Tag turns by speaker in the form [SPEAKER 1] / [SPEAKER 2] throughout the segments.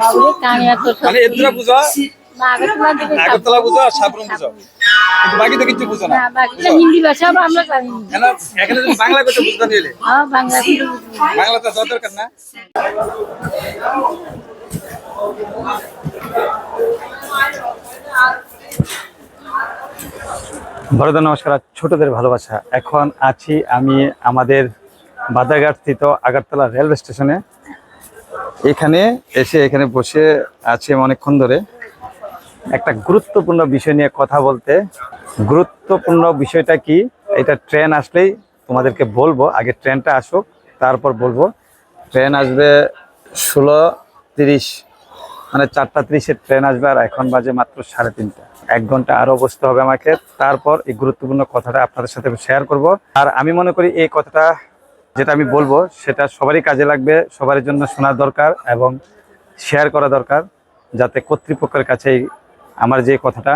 [SPEAKER 1] বাবুরে
[SPEAKER 2] মানে এদুরা বুঝো?
[SPEAKER 1] আগরতলা থেকে
[SPEAKER 2] আগরতলা বুঝো আর সাবরুম বুঝো। কিন্তু বাকি তো কিছু বুঝো না।
[SPEAKER 1] না হিন্দি ভাষা আমরা জানি না।
[SPEAKER 2] এখানে যদি বাংলা কথা বুঝতে নিলে।
[SPEAKER 1] হ্যাঁ বাংলা
[SPEAKER 2] বাংলা তো দরকার না? বড়দের নমস্কার। ছোটদের ভালোবাসা। এখন আছি আমি আমাদের বাদারঘাট স্থিত আগরতলা রেলওয়ে স্টেশনে। এখানে এসে এখানে বসে আছি অনেকক্ষণ ধরে। একটা গুরুত্বপূর্ণ বিষয় নিয়ে কথা বলতে। গুরুত্বপূর্ণ বিষয়টা কি? এটা ট্রেন আসলেই তোমাদেরকে বলব, আগে ট্রেনটা আসুক, তারপর বলব। ট্রেন আসবে ষোলো তিরিশ মানে চারটা তিরিশের ট্রেন আসবে আর এখন বাজে মাত্র সাড়ে তিনটা। এক ঘণ্টা আরও বসতে হবে আমাকে। তারপর এই গুরুত্বপূর্ণ কথাটা আপনাদের সাথে শেয়ার করব। আর আমি মনে করি এই কথাটা যেটা আমি বলব, সেটা সবারই কাজে লাগবে, সবার জন্য শোনা দরকার এবং শেয়ার করা দরকার, যাতে কর্তৃপক্ষের কাছে আমার যে কথাটা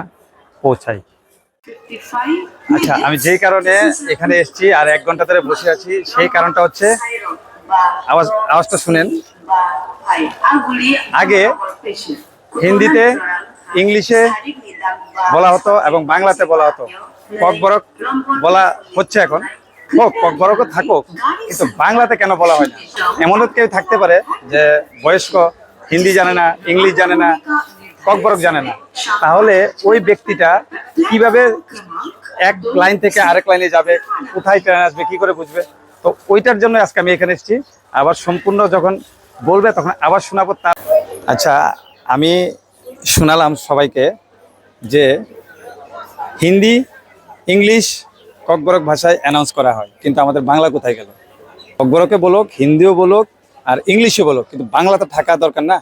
[SPEAKER 2] পৌঁছায়। আচ্ছা আমি যেই কারণে এখানে এসেছি আর এক ঘণ্টা ধরে বসে আছি, সেই কারণটা হচ্ছে, আওয়াজ আওয়াজটা শুনেন।
[SPEAKER 3] আগে
[SPEAKER 2] হিন্দিতে ইংলিশে বলা হতো এবং বাংলাতে বলা হতো। ককবরক বলা হচ্ছে এখন। হোক ককবরকও থাকুক। কিন্তু বাংলাতে কেন বলা হয় না? এমনও কেউ থাকতে পারে যে বয়স্ক, হিন্দি জানে না, ইংলিশ জানে না, ককবরক জানে না। তাহলে ওই ব্যক্তিটা কীভাবে এক লাইন থেকে আরেক লাইনে যাবে, কোথায় ট্রেন আসবে, কি করে বুঝবে? তো ওইটার জন্য আজকে আমি এখানে এসেছি। আবার সম্পূর্ণ যখন বলবে, তখন আবার শোনাবো তার। আচ্ছা আমি শোনালাম সবাইকে যে হিন্দি, ইংলিশ ককবরক ভাষায় অ্যানাউন্স করা হয় কিন্তু আমাদের বাংলা কোথায় গেল ককবরকে বলুক হিন্দিও বলুক আর ইংলিশও বলুক কিন্তু বাংলা তো থাকা দরকার না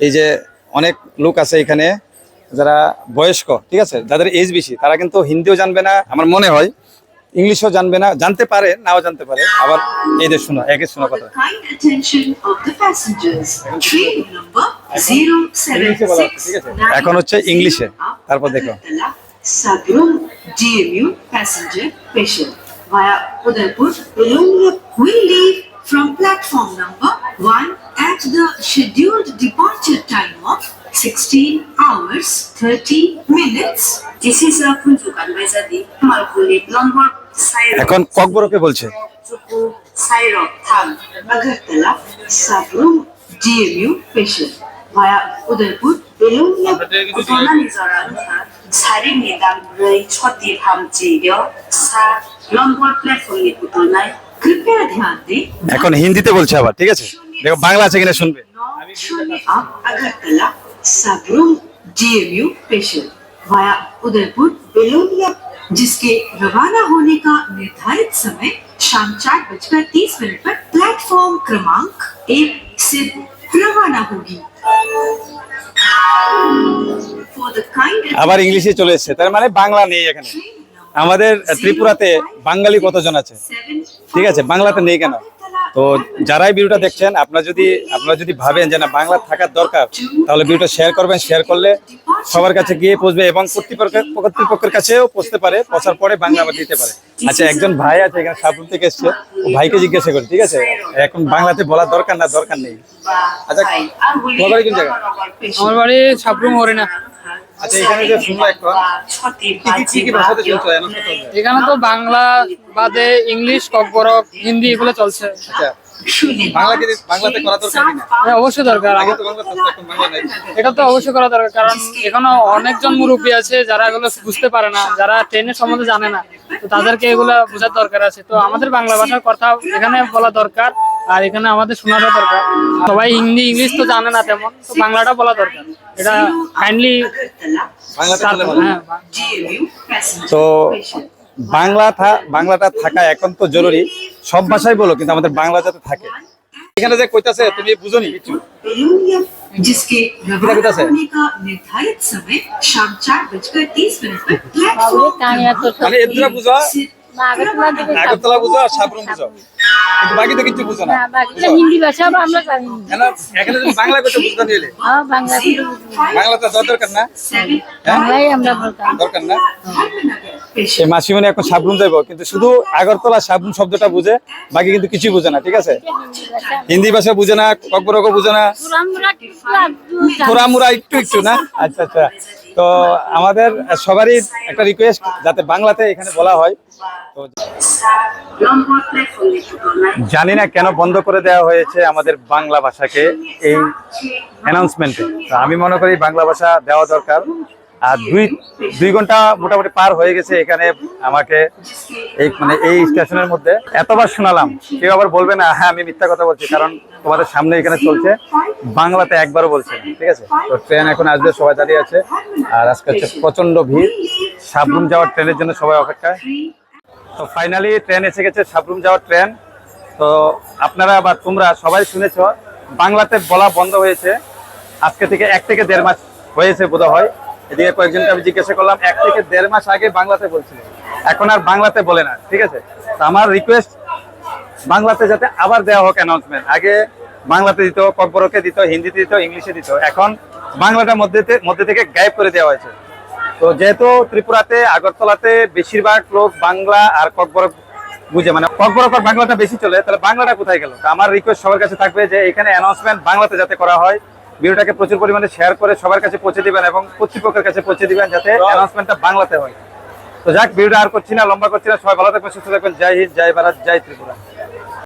[SPEAKER 2] এই যে অনেক লোক আছে এখানে যারা বয়স্ক ঠিক আছে যাদের এজ বেশি তারা কিন্তু হিন্দিও জানবে না আমার মনে হয় ইংলিশও জানবে না জানতে পারে নাও জানতে পারে আবার এই যে শোনো একে শোনো কথা? এখন হচ্ছে ইংলিশে। তারপর দেখো।
[SPEAKER 3] DMU passenger patient via Udaipur will leave from platform number 1 at the scheduled departure time of 16 hours 30 minutes. This is a Punjukan Baizadi Malkuli number Sairo.
[SPEAKER 2] এখন ককবরকে বলছে
[SPEAKER 3] Sairo Tham Agartala Sabrum DMU patient via Udaipur Belunga Kutona Nizara Sari Nidam Rai Choti Ham Jiyo Sa Lombor Platform Ni Kutona कृपया ध्यान दें
[SPEAKER 2] এখন হিন্দিতে বলছে আবার ঠিক আছে দেখো বাংলা আছে কিনা শুনবে
[SPEAKER 3] नौ शून्य आठ Agartala Sabroom DMU special via Udaipur Belonia जिसके रवाना होने का निर्धारित समय शाम चार बजकर तीस मिनट पर प्लेटफॉर्म क्रमांक एक से
[SPEAKER 2] আবার ইংলিশে চলে এসছে। তার মানে বাংলা নেই এখানে। আমাদের ত্রিপুরাতে বাঙালি কতজন আছে? ঠিক আছে, বাংলাতে নেই কেন? তো যারাই ভিডিওটা দেখছেন, আপনারা যদি আপনারা যদি ভাবেন যে না, বাংলা থাকার দরকার, তাহলে ভিডিওটা শেয়ার করবেন শেয়ার করলে সবার কাছে গিয়ে পৌঁছবে এবং কর্তৃপক্ষের কাছেও পৌঁছতে পারে, পৌঁছার পরে বাংলা আবার দিতে পারে। আচ্ছা একজন ভাই আছে এখানে সাপুর থেকে এসছে। ভাইকে জিজ্ঞাসা করি ঠিক আছে? এখন বাংলাতে বলার দরকার না, দরকার নেই। আচ্ছা?
[SPEAKER 4] আমার বাড়ি সাবরুম হরিণা
[SPEAKER 2] আচ্ছা এখানে যে শুনলো কি কি- ভাষাতে
[SPEAKER 4] তো বাংলা বাদে ইংলিশ ককবরক হিন্দি এগুলো চলছে।
[SPEAKER 2] আচ্ছা। বাংলাতে করা দরকার
[SPEAKER 4] হ্যাঁ, অবশ্যই দরকার।
[SPEAKER 2] আগে তো বাংলা থাকতো, এখন বাংলা নাই।
[SPEAKER 4] এটা তো অবশ্যই করা দরকার কারণ এখনও অনেকজন মুরব্বী আছে যারা এগুলো বুঝতে পারে না যারা ট্রেনের সম্বন্ধে জানে না। তো তাদেরকে এগুলো বোঝার দরকার আছে। তো আমাদের বাংলা ভাষার কথা এখানে বলা দরকার আর এখানে আমাদের শোনারও দরকার। সবাই হিন্দি ইংলিশ তো জানে না তেমন তো বাংলাটা বলা দরকার এটা কাইন্ডলি
[SPEAKER 2] বাংলাতে বলে ভালো।
[SPEAKER 4] হ্যাঁ
[SPEAKER 2] তো বাংলা থা- বাংলাটা থাকা এখন তো জরুরি সব ভাষাই বলো কিন্তু আমাদের বাংলা যাতে থাকে এখানে যে কইতাছে তুমি বুঝোনি কিছু
[SPEAKER 3] बेलूनिया जिसके रवाना
[SPEAKER 2] कितना से?
[SPEAKER 3] होने का निर्धारित समय शाम चार बजकर तीस मिनट पर
[SPEAKER 1] বাবুরে
[SPEAKER 3] प्लेटफॉर्म
[SPEAKER 2] মানে
[SPEAKER 1] আগরতলা
[SPEAKER 2] বুঝো আর সাবরুম বুঝো কিন্তু বাকি তো কিছু বুঝো না
[SPEAKER 1] হিন্দি ভাষা আমরা জানি
[SPEAKER 2] এখানে যদি বাংলা কথা বুঝতে নিলে
[SPEAKER 1] হ্যাঁ বাংলা
[SPEAKER 2] বাংলা তো দরকার না হ্যাঁ?
[SPEAKER 1] বাংলাই আমরা
[SPEAKER 2] দরকার না
[SPEAKER 3] সে
[SPEAKER 2] মাসিমনি এখন সাবরুম দেব কিন্তু শুধু আগরতলা সাবরুম শব্দটা বুঝে, বাকি কিন্তু কিছুই বুঝে না, ঠিক আছে? হিন্দি ভাষা বুঝে না ককবরক বুঝে না। থোরামুরা একটু একটু না? আচ্ছা আচ্ছা। তো আমাদের সবারই একটা রিকোয়েস্ট যাতে বাংলাতে এখানে বলা হয়। তো জানি না কেন বন্ধ করে দেওয়া হয়েছে আমাদের বাংলা ভাষাকে এই অ্যানাউন্সমেন্টে আমি মনে করি বাংলা ভাষা দেওয়া দরকার। আর দুই দুই ঘণ্টা মোটামুটি পার হয়ে গেছে এখানে আমাকে এই মানে এই স্টেশনের মধ্যে। এতবার শোনালাম, কেউ আবার বলবে না হ্যাঁ আমি মিথ্যা কথা বলছি, কারণ তোমাদের সামনে এখানে চলছে, বাংলাতে একবারও বলছে ঠিক আছে? তো ট্রেন এখন আসবে, সবাই দাঁড়িয়ে আছে, আর আজকে হচ্ছে প্রচণ্ড ভিড়। সাবরুম যাওয়ার ট্রেনের জন্য সবাই অপেক্ষায়। তো ফাইনালি ট্রেন এসে গেছে, সাবরুম যাওয়ার ট্রেন। তো আপনারা বা তোমরা সবাই শুনেছ, বাংলাতে বলা বন্ধ হয়েছে। আজকে থেকে এক থেকে দেড় মাস হয়েছে বোধ হয় এদিকে কয়েকজনকে আমি জিজ্ঞাসা করলাম, এক থেকে দেড় মাস আগে বাংলাতে বলছিল। এখন আর বাংলাতে বলে না, ঠিক আছে? তো আমার রিকোয়েস্ট বাংলাতে যাতে আবার দেওয়া হোক অ্যানাউন্সমেন্ট আগে বাংলাতে দিত ককবরকে দিত, হিন্দিতে দিত, ইংলিশে দিত। এখন বাংলাটা মধ্যে মধ্যে থেকে গায়েব করে দেওয়া হয়েছে। তো যেহেতু ত্রিপুরাতে, আগরতলাতে বেশিরভাগ লোক বাংলা আর ককবরক বুঝে মানে ককবরক আর বাংলাটা বেশি চলে, তাহলে বাংলাটা কোথায় গেল? আমার রিকোয়েস্ট সবার কাছে থাকবে যে এখানে অ্যানাউন্সমেন্ট বাংলাতে যাতে করা হয়। ভিডিওটাকে প্রচুর পরিমাণে শেয়ার করে সবার কাছে পৌঁছে দিবেন এবং কর্তৃপক্ষের কাছে পৌঁছে দিবেন যাতে অ্যানাউন্সমেন্টটা বাংলাতে হয়। তো যাক ভিডিওটা আর করছি না লম্বা করছি না। সবাই ভালো থাকবেন সুস্থ থাকবেন। জয় হিন্দ জয় ভারত জয় ত্রিপুরা।